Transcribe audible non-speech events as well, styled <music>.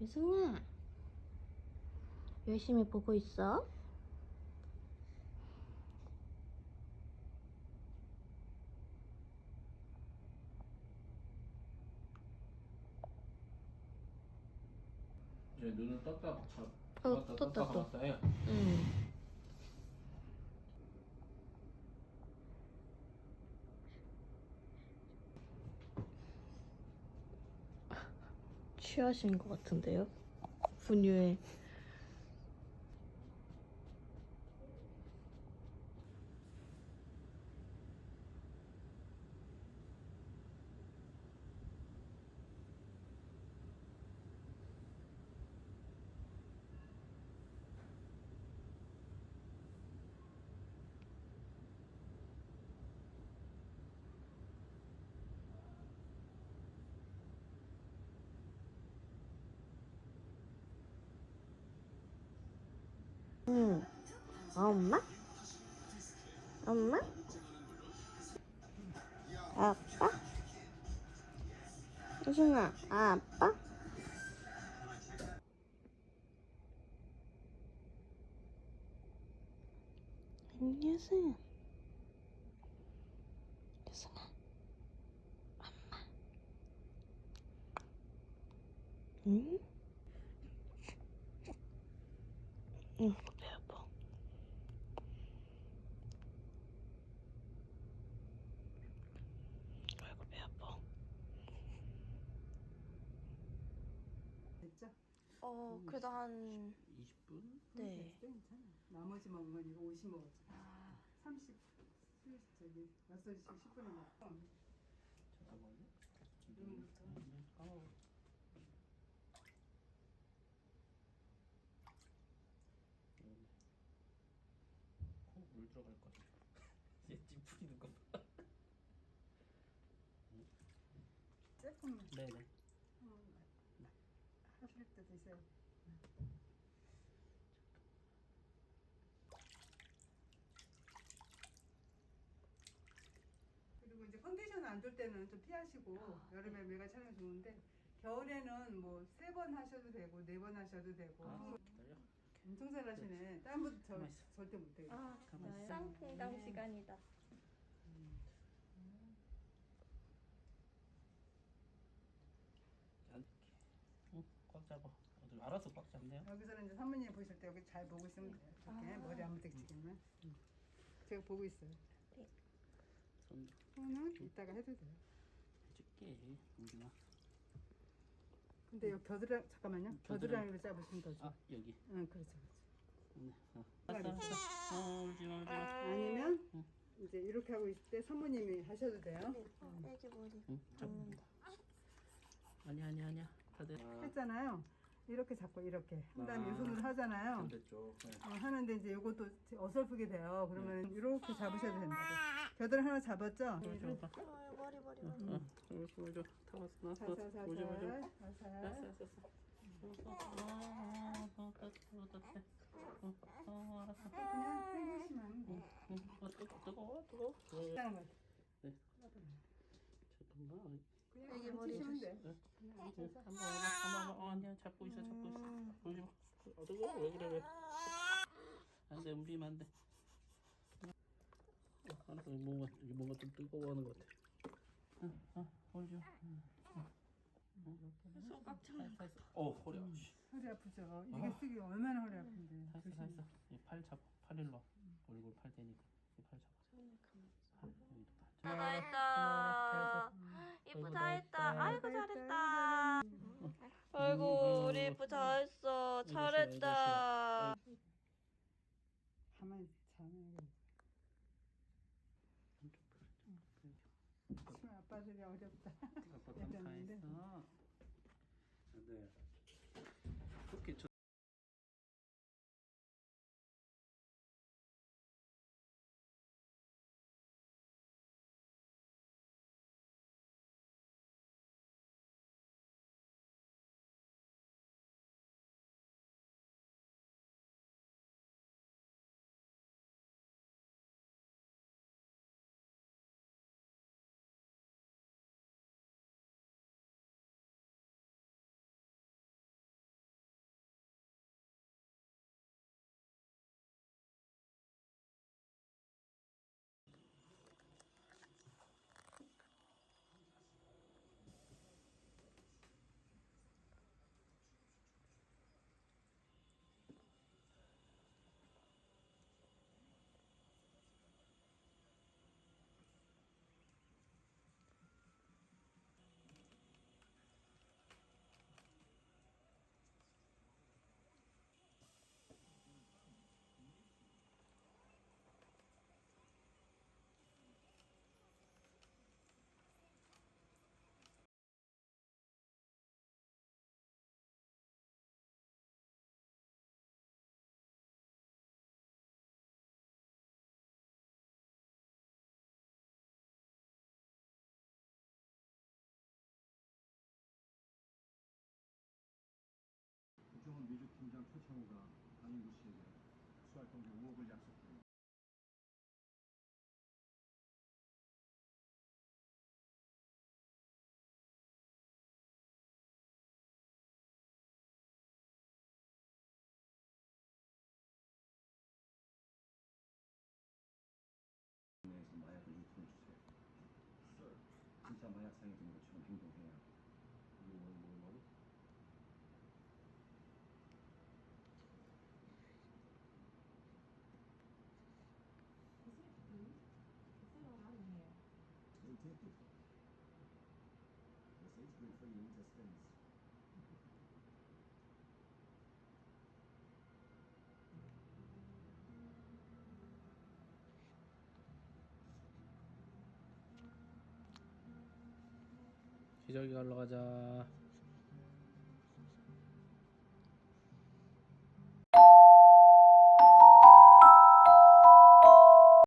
예승아 열심히 보고 있어? 이제 눈을 떴다 잡 어, 감았다 떴다, 떴다 또. 감았다 해. 응 취하신 것 같은데요? 분유에 응 엄마? 엄마? 아빠? 예승아 아빠? 안녕하세요 예승아 엄마 응? 응, 배 아파. 아이고, 배 아파. 됐죠? 어, 그래도 한, 20분? 네. 괜찮아. 나머지 먹은 건 이거 50 먹었지. 아, 30, 술 저기 6시 10분에 먹고. 잠깐만요. 눈부터. 어. 코물 들어갈 것 같아. <laughs> 얘찜 풀리는 거 봐. 조금만 네네. 어, 하실 때 드세요. 그리고 이제 컨디션 안 좋을 때는 좀 피하시고 아, 여름에 메가 촬영 좋은데 겨울에는 뭐 세 번 하셔도 되고 네 번 하셔도 되고 아, 기다려. 엄청 잘하시네. 땀부터 저, 가만 있어. 절대 못 되겠어. 아, 가만 있어. 쌍풍강 시간이다. 안 응, 꽉 잡아. 알아서 꽉 잡네요. 여기서는 이제 사모님 보실 때 여기 잘 보고 있으면 돼요. 이렇게 아. 머리 안 부딪히게만. 제가 보고 있어요. 손 손은 이따가 해도 돼요. 해줄게. 은준아. 근데 여기 겨드랑 잠깐만요. 겨드랑이. 겨드랑이로 잡으시면 더 좋아. 아 여기. 응, 그렇죠. 그렇죠. 네. 어. 알았어, 알았어, 알았어. 어, 울지 마, 울지 마. 아니면 응. 이제 이렇게 하고 있을 때 사모님이 하셔도 돼요. 애기 머리. 응, 잡는다. 아니 아니 아니야. 다들. 했잖아요. 이렇게 잡고 이렇게 한 다음에 아. 이 손으로 하잖아요. 네. 어, 하는데 이제 이것도 어설프게 돼요. 그러면 이렇게 잡으셔도 된다고. 겨드랑 하나 잡았죠? 좀 봐. 어, 머리, 머리, 머리. 보여줘 타봤어, 나왔어. 보여줘, 보여줘. 살살살살 알았어, 살살. 알았어, 알았어. 어, 어, 어, 따뜻해, 따뜻해. 어, 어, 알았어. 그냥 하면 돼. 응, 어, 뜨거, 뜨거워, 뜨거워. 네, 것 같아. 잠깐만. 그냥 애기 머리. 돼. 네, 한번 해봐, 한번 해봐. 어, 아니야, 잡고 있어, 잡고 있어. 울지 마. 어, 뜨거워, 왜 그래, 왜? 안 돼, 움직이면 안 돼. 어, 알았어, 뭔가, 이게 뭔가 좀 뜨거워하는 것 같아. 응, 어, 울지 마. 응, 응. 응. 어, 허리 아파. 씨. 허리 아프죠? 이게 아. 쓰기 얼마나 허리 아픈데. 다 했어, 다 했어. 이팔 잡아, 팔 일로 와. 얼굴 팔 대니까. 이팔 잡아. 팔, 여기도 팔. 다 했다. 이쁘 다 했다. 아이고, 잘했다. 아이고, 우리 이쁘 다 했어. 잘했다. 가만히 자면. 참 아빠들이 어렵다. 아빠 다 예전인데. 했어. 네. 그 수활동기 5억을 약속합니다. 내에서 마약을 유통해 주세요. 진짜 마약 상해된 것처럼 행동해야 뭐, 뭐, 뭐? It. Yes, it's good for you, just thanks. 기저귀 갈러 가자